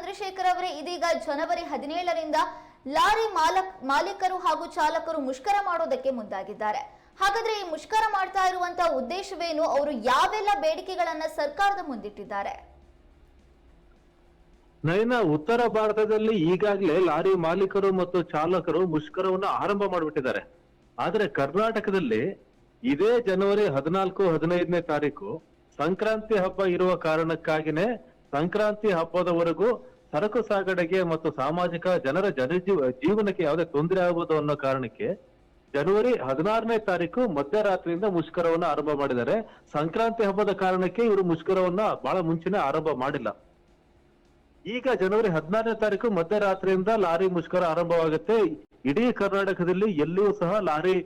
ಚಂದ್ರಶೇಖರ್ ಅವರೇ, ಇದೀಗ ಜನವರಿ ಹದಿನೇಳರಿಂದ ಲಾರಿ ಮಾಲಕ್, ಮಾಲೀಕರು ಹಾಗೂ ಚಾಲಕರು ಮುಷ್ಕರ ಮಾಡೋದಕ್ಕೆ ಮುಂದಾಗಿದ್ದಾರೆ. ಹಾಗಾದ್ರೆ ಈ ಮುಷ್ಕರ ಮಾಡ್ತಾ ಇರುವಂತಹ ಉದ್ದೇಶವೇನು? ಅವರು ಯಾವೆಲ್ಲ ಬೇಡಿಕೆಗಳನ್ನ ಸರ್ಕಾರದ ಮುಂದಿಟ್ಟಿದ್ದಾರೆ? ನಯನ ಉತ್ತರ ಭಾರತದಲ್ಲಿ ಈಗಾಗಲೇ ಲಾರಿ ಮಾಲೀಕರು ಮತ್ತು ಚಾಲಕರು ಮುಷ್ಕರವನ್ನು ಆರಂಭ ಮಾಡಿಬಿಟ್ಟಿದ್ದಾರೆ. ಆದ್ರೆ ಕರ್ನಾಟಕದಲ್ಲಿ ಇದೇ ಜನವರಿ ಹದಿನಾಲ್ಕು, ಹದಿನೈದನೇ ತಾರೀಕು ಸಂಕ್ರಾಂತಿ ಹಬ್ಬ ಇರುವ ಕಾರಣಕ್ಕಾಗಿನೇ ಸಂಕ್ರಾಂತಿ ಹಬ್ಬದವರೆಗೂ ಸರಕು ಸಾಗಣೆಗೆ ಮತ್ತು ಸಾಮಾಜಿಕ ಜನರ ಜನಜೀವ ಜೀವನಕ್ಕೆ ಯಾವುದೇ ತೊಂದರೆ ಆಗುವುದು ಅನ್ನೋ ಕಾರಣಕ್ಕೆ ಜನವರಿ ಹದಿನಾರನೇ ತಾರೀಕು ಮಧ್ಯರಾತ್ರಿಯಿಂದ ಮುಷ್ಕರವನ್ನ ಆರಂಭ ಮಾಡಿದ್ದಾರೆ. ಸಂಕ್ರಾಂತಿ ಹಬ್ಬದ ಕಾರಣಕ್ಕೆ ಇವರು ಮುಷ್ಕರವನ್ನ ಬಹಳ ಮುಂಚೆನೆ ಆರಂಭ ಮಾಡಿಲ್ಲ. ಈಗ ಜನವರಿ ಹದಿನಾರನೇ ತಾರೀಕು ಮಧ್ಯರಾತ್ರಿಯಿಂದ ಲಾರಿ ಮುಷ್ಕರ ಆರಂಭವಾಗುತ್ತೆ. ಇಡೀ ಕರ್ನಾಟಕದಲ್ಲಿ ಎಲ್ಲಿಯೂ ಸಹ ಲಾರಿ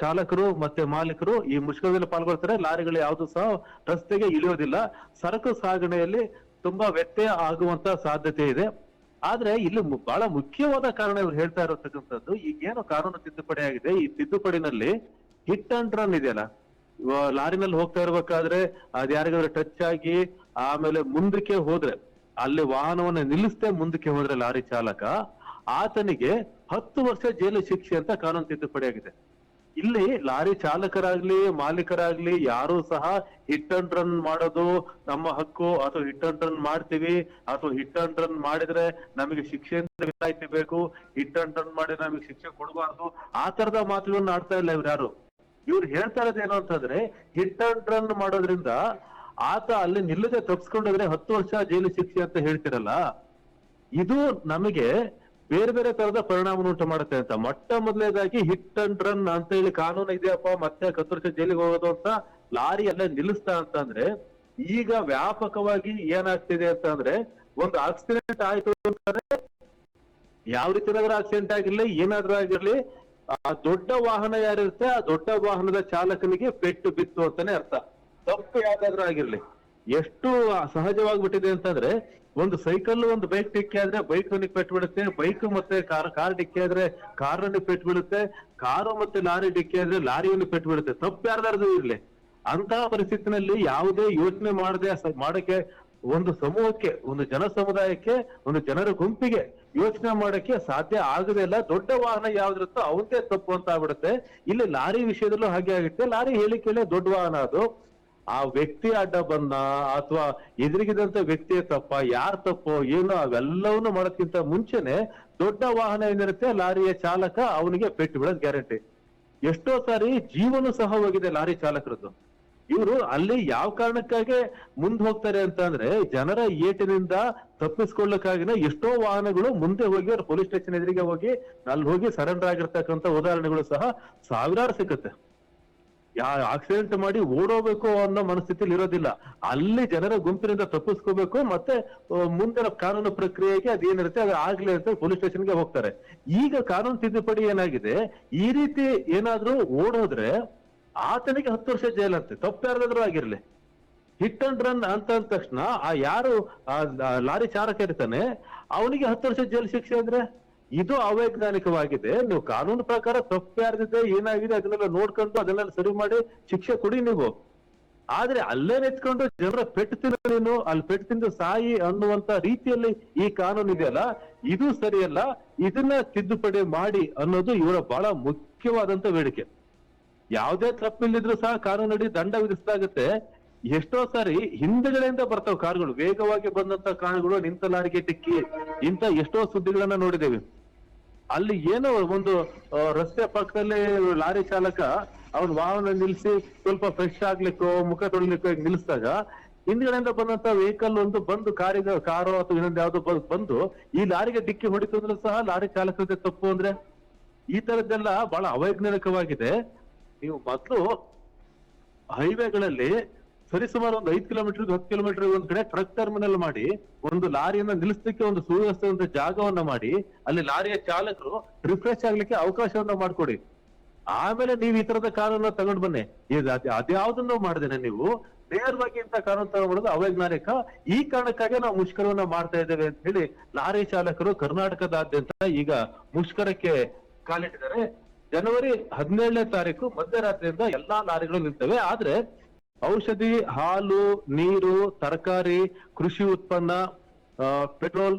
ಚಾಲಕರು ಮತ್ತೆ ಮಾಲೀಕರು ಈ ಮುಷ್ಕರದಲ್ಲಿ ಪಾಲ್ಗೊಳ್ತಾರೆ. ಲಾರಿಗಳು ಯಾವುದು ಸಹ ರಸ್ತೆಗೆ ಇಳಿಯೋದಿಲ್ಲ. ಸರಕು ಸಾಗಣೆಯಲ್ಲಿ ತುಂಬಾ ವ್ಯತ್ಯಯ ಆಗುವಂತ ಸಾಧ್ಯತೆ ಇದೆ. ಆದ್ರೆ ಇಲ್ಲಿ ಬಹಳ ಮುಖ್ಯವಾದ ಕಾರಣ ಇವ್ರು ಹೇಳ್ತಾ ಇರತಕ್ಕಂಥದ್ದು, ಈಗೇನು ಕಾನೂನು ತಿದ್ದುಪಡಿ ಆಗಿದೆ. ಈ ತಿದ್ದುಪಡಿನಲ್ಲಿ ಹಿಟ್ ಅಂಡ್ ರನ್ ಇದೆಯಲ್ಲ? ಲಾರಿನಲ್ಲಿ ಹೋಗ್ತಾ ಇರ್ಬೇಕಾದ್ರೆ ಅದ್ ಯಾರಿಗಾದ್ರೂ ಟಚ್ ಆಗಿ ಆಮೇಲೆ ಮುಂದಕ್ಕೆ ಹೋದ್ರೆ, ಅಲ್ಲಿ ವಾಹನವನ್ನ ನಿಲ್ಲಿಸದೆ ಮುಂದಕ್ಕೆ ಹೋದ್ರೆ ಲಾರಿ ಚಾಲಕ, ಆತನಿಗೆ ಹತ್ತು ವರ್ಷ ಜೈಲು ಶಿಕ್ಷೆ ಅಂತ ಕಾನೂನು ತಿದ್ದುಪಡಿ ಆಗಿದೆ. ಇಲ್ಲಿ ಲಾರಿ ಚಾಲಕರಾಗ್ಲಿ, ಮಾಲೀಕರಾಗ್ಲಿ ಯಾರು ಸಹ ಹಿಟ್ ಅಂಡ್ ರನ್ ಮಾಡೋದು ನಮ್ಮ ಹಕ್ಕು. ಅಥವಾ ಹಿಟ್ ಅಂಡ್ ರನ್ ಮಾಡ್ತೀವಿ. ಅಥವಾ ಹಿಟ್ ಅಂಡ್ ರನ್ ಮಾಡಿದ್ರೆ ನಮಗೆ ಶಿಕ್ಷೆ ವಿನಾಯಿತಿ ಬೇಕು. ಹಿಟ್ ಅಂಡ್ ರನ್ ಮಾಡಿದ್ರೆ ನಮಗೆ ಶಿಕ್ಷೆ ಕೊಡಬಾರ್ದು. ಆ ತರದ ಮಾತುಗಳನ್ನ ಆಡ್ತಾ ಇಲ್ಲ ಇವ್ರು ಯಾರು? ಇವ್ರು ಹೇಳ್ತಾ ಇರೋದು ಏನು ಅಂತಂದ್ರೆ ಹಿಟ್ ಅಂಡ್ ರನ್ ಮಾಡೋದ್ರಿಂದ ಆತ ಅಲ್ಲಿ ನಿಲ್ಲದೆ ತಪ್ಸ್ಕೊಂಡಿದ್ರೆ ಹತ್ತು ವರ್ಷ ಜೈಲು ಶಿಕ್ಷೆ ಅಂತ ಹೇಳ್ತಿರಲ್ಲ. ಇದು ನಮಗೆ ಬೇರೆ ಬೇರೆ ತರದ ಪರಿಣಾಮ ಉಂಟು ಮಾಡುತ್ತೆ ಅಂತ. ಮೊಟ್ಟ ಮೊದಲನೇದಾಗಿ ಹಿಟ್ ಅಂಡ್ ರನ್ ಅಂತ ಹೇಳಿ ಕಾನೂನು ಇದೆಯಪ್ಪ, ಮತ್ತೆ ಕತ್ತರಿಸಿ ಜೈಲಿಗೆ ಹೋಗೋದು ಅಂತ ಲಾರಿ ಎಲ್ಲ ನಿಲ್ಲಿಸ್ತಾ ಅಂತ ಅಂದ್ರೆ ಈಗ ವ್ಯಾಪಕವಾಗಿ ಏನಾಗ್ತಿದೆ ಅಂತ ಅಂದ್ರೆ ಒಂದು ಆಕ್ಸಿಡೆಂಟ್ ಆಯ್ತು ಅಂತಂದ್ರೆ ಯಾವ ರೀತಿಯಾದ್ರೂ ಆಕ್ಸಿಡೆಂಟ್ ಆಗಿರ್ಲಿ, ಏನಾದ್ರೂ ಆಗಿರ್ಲಿ, ಆ ದೊಡ್ಡ ವಾಹನ ಯಾರಿರುತ್ತೆ, ಆ ದೊಡ್ಡ ವಾಹನದ ಚಾಲಕನಿಗೆ ಪೆಟ್ಟು ಬಿತ್ತು ಅಂತಾನೆ ಅರ್ಥ. ತಪ್ಪು ಯಾವ್ದಾದ್ರೂ ಆಗಿರ್ಲಿ. ಎಷ್ಟು ಸಹಜವಾಗ್ಬಿಟ್ಟಿದೆ ಅಂತಂದ್ರೆ ಒಂದು ಸೈಕಲ್ ಒಂದು ಬೈಕ್ ಡಿಕ್ಕಿ ಆದ್ರೆ ಬೈಕ್ ಪೆಟ್ಟು ಬಿಡುತ್ತೆ ಬೈಕ್ ಮತ್ತೆ ಕಾರ್ ಕಾರ್ ಡಿಕ್ಕಿ ಆದ್ರೆ ಕಾರ್ ಪೆಟ್ಟು ಬಿಡುತ್ತೆ ಕಾರು ಮತ್ತೆ ಲಾರಿ ಡಿಕ್ಕಿ ಆದ್ರೆ ಲಾರಿಯನ್ನು ಪೆಟ್ಟು ಬಿಡುತ್ತೆ ತಪ್ಪು ಯಾರ್ದಾರ್ದು ಇರ್ಲಿ. ಅಂತ ಪರಿಸ್ಥಿತಿನಲ್ಲಿ ಯಾವುದೇ ಯೋಚನೆ ಮಾಡದೆ ಮಾಡಕ್ಕೆ ಒಂದು ಸಮೂಹಕ್ಕೆ, ಒಂದು ಜನ ಸಮುದಾಯಕ್ಕೆ, ಒಂದು ಜನರ ಗುಂಪಿಗೆ ಯೋಚನೆ ಮಾಡಕ್ಕೆ ಸಾಧ್ಯ ಆಗದೆ ಇಲ್ಲ. ದೊಡ್ಡ ವಾಹನ ಯಾವ್ದಿರುತ್ತೋ ಅವಂದೇ ತಪ್ಪು ಅಂತ ಆಗ್ಬಿಡುತ್ತೆ. ಇಲ್ಲಿ ಲಾರಿ ವಿಷಯದಲ್ಲೂ ಹಾಗೆ ಆಗುತ್ತೆ. ಲಾರಿ ಹೇಳಿ ದೊಡ್ಡ ವಾಹನ ಅದು. ಆ ವ್ಯಕ್ತಿ ಅಡ್ಡ ಬಂದ ಅಥವಾ ಎದುರಿಗಿದಂತ ವ್ಯಕ್ತಿಯ ತಪ್ಪ, ಯಾರ್ ತಪ್ಪೋ, ಏನೋ ಅವೆಲ್ಲವನ್ನು ಮಾಡೋದ್ಕಿಂತ ಮುಂಚೆನೆ ದೊಡ್ಡ ವಾಹನ ಏನಿರುತ್ತೆ, ಲಾರಿಯ ಚಾಲಕ ಅವನಿಗೆ ಪೆಟ್ಟು ಬಿಡೋದ್ ಗ್ಯಾರಂಟಿ. ಎಷ್ಟೋ ಸಾರಿ ಜೀವನ ಸಹ ಹೋಗಿದೆ ಲಾರಿ ಚಾಲಕರದ್ದು. ಇವರು ಅಲ್ಲಿ ಯಾವ ಕಾರಣಕ್ಕಾಗಿ ಮುಂದೆ ಹೋಗ್ತಾರೆ ಅಂತ ಅಂದ್ರೆ, ಜನರ ಏಟಿನಿಂದ ತಪ್ಪಿಸ್ಕೊಳ್ಳಕ್ಕಾಗಿನ ಎಷ್ಟೋ ವಾಹನಗಳು ಮುಂದೆ ಹೋಗಿ ಅವ್ರ ಪೊಲೀಸ್ ಸ್ಟೇಷನ್ ಎದುರಿಗೆ ಹೋಗಿ, ಅಲ್ಲಿ ಹೋಗಿ ಸರೆಂಡರ್ ಆಗಿರ್ತಕ್ಕಂಥ ಉದಾಹರಣೆಗಳು ಸಹ ಸಾವಿರಾರು ಸಿಕ್ಕುತ್ತೆ ಆಕ್ಸಿಡೆಂಟ್ ಮಾಡಿ ಓಡೋಬೇಕು ಅನ್ನೋ ಮನಸ್ಥಿತಿಲಿ ಇರೋದಿಲ್ಲ. ಅಲ್ಲಿ ಜನರ ಗುಂಪಿನಿಂದ ತಪ್ಪಿಸ್ಕೋಬೇಕು ಮತ್ತೆ ಮುಂದಿನ ಕಾನೂನು ಪ್ರಕ್ರಿಯೆಗೆ ಅದೇನಿರುತ್ತೆ ಅದು ಆಗ್ಲಿ ಅಂತ ಪೊಲೀಸ್ ಸ್ಟೇಷನ್ಗೆ ಹೋಗ್ತಾರೆ. ಈಗ ಕಾನೂನು ತಿದ್ದುಪಡಿ ಏನಾಗಿದೆ? ಈ ರೀತಿ ಏನಾದ್ರೂ ಓಡೋದ್ರೆ ಆತನಿಗೆ ಹತ್ತು ವರ್ಷ ಜೈಲಂತೆ ತಪ್ಪು ಯಾರ್ದಾದ್ರೂ ಆಗಿರ್ಲಿ. ಹಿಟ್ ಅಂಡ್ ರನ್ ಅಂತ ಅಂದ ತಕ್ಷಣ ಆ ಯಾರು ಲಾರಿ ಚಾರಕ ಇರ್ತಾನೆ ಅವನಿಗೆ ಹತ್ತು ವರ್ಷ ಜೈಲ್ ಶಿಕ್ಷೆ ಅಂದ್ರೆ ಇದು ಅವೈಜ್ಞಾನಿಕವಾಗಿದೆ. ನೀವು ಕಾನೂನು ಪ್ರಕಾರ ತಪ್ಪು ಯಾರ್ದಿದೆ ಏನಾಗಿದೆ ಅದನ್ನೆಲ್ಲ ನೋಡ್ಕೊಂಡು ಅದನ್ನೆಲ್ಲ ಸರಿ ಮಾಡಿ ಶಿಕ್ಷೆ ಕೊಡಿ ನೀವು. ಆದ್ರೆ ಅಲ್ಲೇ ನಿಂತ್ಕೊಂಡು ಜನರ ಪೆಟ್ಟು ತಿನ್ನ ನೀನು, ಅಲ್ಲಿ ಪೆಟ್ಟು ತಿಂದು ಸಾಯಿ ಅನ್ನುವಂತ ರೀತಿಯಲ್ಲಿ ಈ ಕಾನೂನು ಇದೆಯಲ್ಲ, ಇದು ಸರಿಯಲ್ಲ, ಇದನ್ನ ತಿದ್ದುಪಡಿ ಮಾಡಿ ಅನ್ನೋದು ಇವರ ಬಹಳ ಮುಖ್ಯವಾದಂತ ಬೇಡಿಕೆ. ಯಾವುದೇ ತಪ್ಪಿಲ್ಲಿದ್ರು ಸಹ ಕಾನೂನಡಿ ದಂಡ ವಿಧಿಸಲಾಗುತ್ತೆ. ಎಷ್ಟೋ ಸಾರಿ ಹಿಂದೆಗಡೆಯಿಂದ ಬರ್ತಾವ ಕಾರ್ಗಳು, ವೇಗವಾಗಿ ಬಂದಂತ ಕಾರ್ಗಳು ನಿಂತ ಲಾರಿಗೆ ಟಿಕ್ಕಿ, ಇಂತ ಎಷ್ಟೋ ಸುದ್ದಿಗಳನ್ನ ನೋಡಿದ್ದೇವೆ. ಅಲ್ಲಿ ಏನೋ ಒಂದು ರಸ್ತೆ ಪಕ್ಕದಲ್ಲಿ ಲಾರಿ ಚಾಲಕ ಅವನ್ ವಾಹನ ನಿಲ್ಲಿಸಿ ಸ್ವಲ್ಪ ಫ್ರೆಶ್ ಆಗ್ಲಿಕ್ಕೋ, ಮುಖ ತೊಳಿಲಿಕ್ಕೋ ನಿಲ್ಲಿಸಿದಾಗ ಹಿಂದ್ಗಡೆಯಿಂದ ಬಂದಂತ ವೆಹಿಕಲ್ ಒಂದು ಬಂದು ಕಾರಿಗೆ ಕಾರು ಅಥವಾ ಇನ್ನೊಂದು ಯಾವ್ದೋ ಬಂದು ಈ ಲಾರಿಗೆ ಡಿಕ್ಕಿ ಹೊಡಿತು ಅಂದ್ರೆ ಸಹ ಲಾರಿ ಚಾಲಕರದ್ದೇ ತಪ್ಪು ಅಂದ್ರೆ ಈ ತರದ್ದೆಲ್ಲ ಬಹಳ ಅವೈಜ್ಞಾನಿಕವಾಗಿದೆ. ನೀವು ಮೊದಲು ಹೈವೇಗಳಲ್ಲಿ ಸರಿಸುಮಾರು ಒಂದು ಐದು ಕಿಲೋಮೀಟರ್ ಹತ್ತು ಕಿಲೋಮೀಟರ್ ಒಂದ್ ಕಡೆ ಟ್ರಕ್ ಟರ್ಮಿನಲ್ ಮಾಡಿ, ಒಂದು ಲಾರಿಯನ್ನ ನಿಲ್ಲಿಸಲಿಕ್ಕೆ ಒಂದು ಸುವ್ಯವಸ್ಥೆ ಜಾಗವನ್ನ ಮಾಡಿ, ಅಲ್ಲಿ ಲಾರಿಯ ಚಾಲಕರು ರಿಫ್ರೆಶ್ ಆಗ್ಲಿಕ್ಕೆ ಅವಕಾಶವನ್ನ ಮಾಡ್ಕೊಡಿ. ಆಮೇಲೆ ನೀವು ಈ ತರದ ಕಾನೂನ ತಗೊಂಡ್ ಬನ್ನಿ. ಅದ್ಯಾವ್ದನ್ನು ಮಾಡ್ದೇನೆ ನೀವು? ನೇರವಾಗಿ ಇಂತ ಕಾನೂನು ತಗೊಂಡ್ಬಿಡೋದು ಅವೈಜ್ಞಾನಿಕ. ಈ ಕಾರಣಕ್ಕಾಗಿ ನಾವು ಮುಷ್ಕರವನ್ನ ಮಾಡ್ತಾ ಇದ್ದೇವೆ ಅಂತ ಹೇಳಿ ಲಾರಿ ಚಾಲಕರು ಕರ್ನಾಟಕದಾದ್ಯಂತ ಈಗ ಮುಷ್ಕರಕ್ಕೆ ಕಾಲಿಟ್ಟಿದ್ದಾರೆ. ಜನವರಿ ಹದಿನೇಳನೇ ತಾರೀಕು ಮಧ್ಯರಾತ್ರಿಯಿಂದ ಎಲ್ಲಾ ಲಾರಿಗಳು ನಿಲ್ತವೆ ಆದ್ರೆ ಔಷಧಿ, ಹಾಲು, ನೀರು, ತರಕಾರಿ, ಕೃಷಿ ಉತ್ಪನ್ನ ಪೆಟ್ರೋಲ್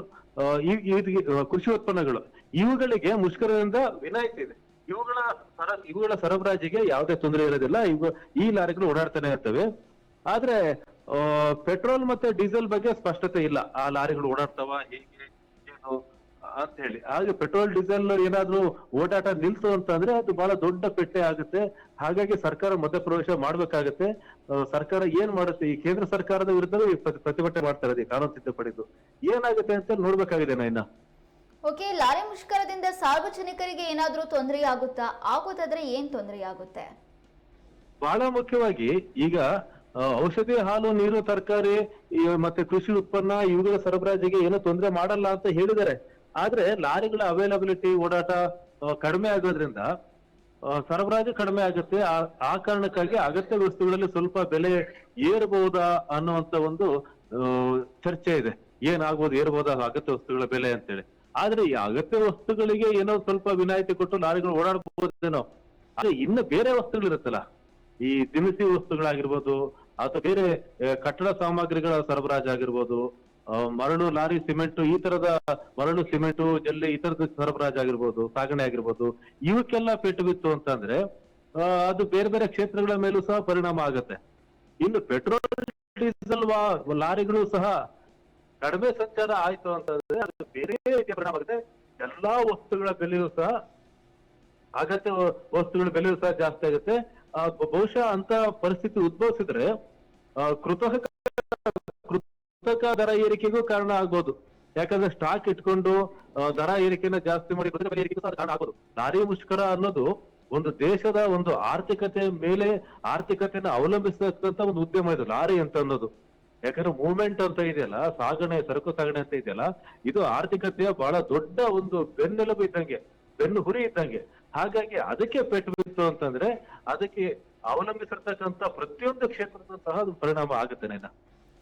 ಕೃಷಿ ಉತ್ಪನ್ನಗಳು. ಇವುಗಳಿಗೆ ಮುಷ್ಕರದಿಂದ ವಿನಾಯಿತಿ ಇದೆ. ಇವುಗಳ ಸರ, ಇವುಗಳ ಸರಬರಾಜಿಗೆ ಯಾವುದೇ ತೊಂದರೆ ಇರೋದಿಲ್ಲ. ಇವು, ಈ ಲಾರಿಗಳು ಓಡಾಡ್ತಾನೆ ಇರ್ತವೆ. ಆದ್ರೆ ಪೆಟ್ರೋಲ್ ಮತ್ತೆ ಡೀಸೆಲ್ ಬಗ್ಗೆ ಸ್ಪಷ್ಟತೆ ಇಲ್ಲ. ಆ ಲಾರಿಗಳು ಓಡಾಡ್ತಾವ, ಹೇಗೆ ಅಂತ ಹೇಳಿ. ಹಾಗೆ ಪೆಟ್ರೋಲ್ ಡೀಸೆಲ್ ಏನಾದ್ರೂ ಓಡಾಟ ನಿಲ್ತು ಅಂತಂದ್ರೆ ಅದು ಬಹಳ ದೊಡ್ಡ ಪೆಟ್ಟೆ ಆಗುತ್ತೆ. ಹಾಗಾಗಿ ಸರ್ಕಾರ ಮಧ್ಯಪ್ರವೇಶ ಮಾಡ್ಬೇಕಾಗತ್ತೆ. ಸರ್ಕಾರ ಏನ್ ಮಾಡುತ್ತೆ? ಈ ಕೇಂದ್ರ ಸರ್ಕಾರದ ವಿರುದ್ಧ ಪ್ರತಿ- ಪ್ರತಿಭಟನೆ ಮಾಡ್ತಾ ಇರೋದು ಕಾನೂನು ತಿದ್ದುಪಡಿದು. ಏನಾಗುತ್ತೆ ಅಂತ ನೋಡ್ಬೇಕಾಗಿದೆ ನಾ ಇನ್ನ. ಓಕೆ ಲಾರಿ ಮುಷ್ಕರದಿಂದ ಸಾರ್ವಜನಿಕರಿಗೆ ಏನಾದ್ರೂ ತೊಂದರೆ ಆಗುತ್ತಾ ಆಗುತ್ತಾದ್ರೆ ಏನ್ ತೊಂದರೆ ಆಗುತ್ತೆ ಬಹಳ ಮುಖ್ಯವಾಗಿ ಈಗ ಔಷಧಿ ಹಾಲು ನೀರು ತರಕಾರಿ ಮತ್ತೆ ಕೃಷಿ ಉತ್ಪನ್ನ ಇವುಗಳ ಸರಬರಾಜಿಗೆ ಏನೋ ತೊಂದರೆ ಮಾಡಲ್ಲ ಅಂತ ಹೇಳಿದ್ದಾರೆ. ಆದ್ರೆ ಲಾರಿಗಳ ಅವೈಲಬಿಲಿಟಿ ಓಡಾಟ ಕಡಿಮೆ ಆಗೋದ್ರಿಂದ ಸರಬರಾಜು ಕಡಿಮೆ ಆಗುತ್ತೆ. ಆ- ಕಾರಣಕ್ಕಾಗಿ ಅಗತ್ಯ ವಸ್ತುಗಳಲ್ಲಿ ಸ್ವಲ್ಪ ಬೆಲೆ ಏರಬಹುದಾ ಅನ್ನುವಂತ ಒಂದು ಚರ್ಚೆ ಇದೆ. ಏನಾಗ್ಬೋದು, ಏರ್ಬೋದಾ ಅಗತ್ಯ ವಸ್ತುಗಳ ಬೆಲೆ ಅಂತೇಳಿ. ಆದ್ರೆ ಈ ಅಗತ್ಯ ವಸ್ತುಗಳಿಗೆ ಏನೋ ಸ್ವಲ್ಪ ವಿನಾಯಿತಿ ಕೊಟ್ಟು ಲಾರಿಗಳು ಓಡಾಡಬಹುದೇನೋ ಆದ್ರೆ ಇನ್ನು ಬೇರೆ ವಸ್ತುಗಳಿರುತ್ತಲ್ಲ. ಈ ದಿನಸಿ ವಸ್ತುಗಳಾಗಿರ್ಬೋದು, ಅಥವಾ ಬೇರೆ ಕಟ್ಟಡ ಸಾಮಗ್ರಿಗಳ ಸರಬರಾಜು ಆಗಿರ್ಬೋದು ಮರಳು, ಲಾರಿ, ಸಿಮೆಂಟ್, ಈ ತರದ ಮರಳು, ಸಿಮೆಂಟ್, ಜಲ್ಲಿ, ಈ ತರದ ಸರಬರಾಜು ಆಗಿರ್ಬೋದು, ಸಾಗಣೆ ಆಗಿರ್ಬೋದು, ಇವಕ್ಕೆಲ್ಲ ಪೆಟ್ಟು ಬಿತ್ತು ಅಂತಂದ್ರೆ ಅದು ಬೇರೆ ಬೇರೆ ಕ್ಷೇತ್ರಗಳ ಮೇಲೂ ಸಹ ಪರಿಣಾಮ ಆಗುತ್ತೆ. ಇನ್ನು ಪೆಟ್ರೋಲ್, ಡೀಸೆಲ್ ಲಾರಿಗಳು ಸಹ ಕಡಿಮೆ ಸಂಚಾರ ಆಯ್ತು ಅಂತಂದ್ರೆ ಅದು ಬೇರೆ ರೀತಿಯ ಪರಿಣಾಮ ಆಗುತ್ತೆ. ಎಲ್ಲಾ ವಸ್ತುಗಳ ಬೆಲೆಯೂ ಸಹ ಅಗತ್ಯ ವಸ್ತುಗಳ ಬೆಲೆಯೂ ಸಹ ಜಾಸ್ತಿ ಆಗುತ್ತೆ. ಬಹುಶಃ ಅಂತ ಪರಿಸ್ಥಿತಿ ಉದ್ಭವಿಸಿದ್ರೆ ಕೃತಕ ಕೃತಕ ದರ ಏರಿಕೆಗೂ ಕಾರಣ ಆಗ್ಬೋದು ಯಾಕಂದ್ರೆ ಸ್ಟಾಕ್ ಇಟ್ಕೊಂಡು ದರ ಏರಿಕೆನ ಜಾಸ್ತಿ ಮಾಡಿ ಕಾರಣ ಆಗ್ಬೋದು ಲಾರಿ ಮುಷ್ಕರ ಅನ್ನೋದು ಒಂದು ದೇಶದ ಒಂದು ಆರ್ಥಿಕತೆ ಮೇಲೆ ಆರ್ಥಿಕತೆನ ಅವಲಂಬಿಸತಕ್ಕಂತ ಒಂದು ಉದ್ಯಮ ಇದು, ಲಾರಿ ಅಂತ ಅನ್ನೋದು. ಯಾಕಂದ್ರೆ ಮೂವ್ಮೆಂಟ್ ಅಂತ ಇದೆಯಲ್ಲ, ಸಾಗಣೆ, ಸರಕು ಸಾಗಣೆ ಅಂತ ಇದೆಯಲ್ಲ, ಇದು ಆರ್ಥಿಕತೆಯ ಬಹಳ ದೊಡ್ಡ ಒಂದು ಬೆನ್ನೆಲುಬು ಇದ್ದಂಗೆ, ಬೆನ್ನು ಹುರಿ ಇದ್ದಂಗೆ. ಹಾಗಾಗಿ ಅದಕ್ಕೆ ಪೆಟ್ಟು ಬಿತ್ತು ಅಂತಂದ್ರೆ ಅದಕ್ಕೆ ಅವಲಂಬಿಸಿರ್ತಕ್ಕಂತ ಪ್ರತಿಯೊಂದು ಕ್ಷೇತ್ರದ ಸಹ ಅದು ಪರಿಣಾಮ ಆಗುತ್ತೆ, ನೈನಾ.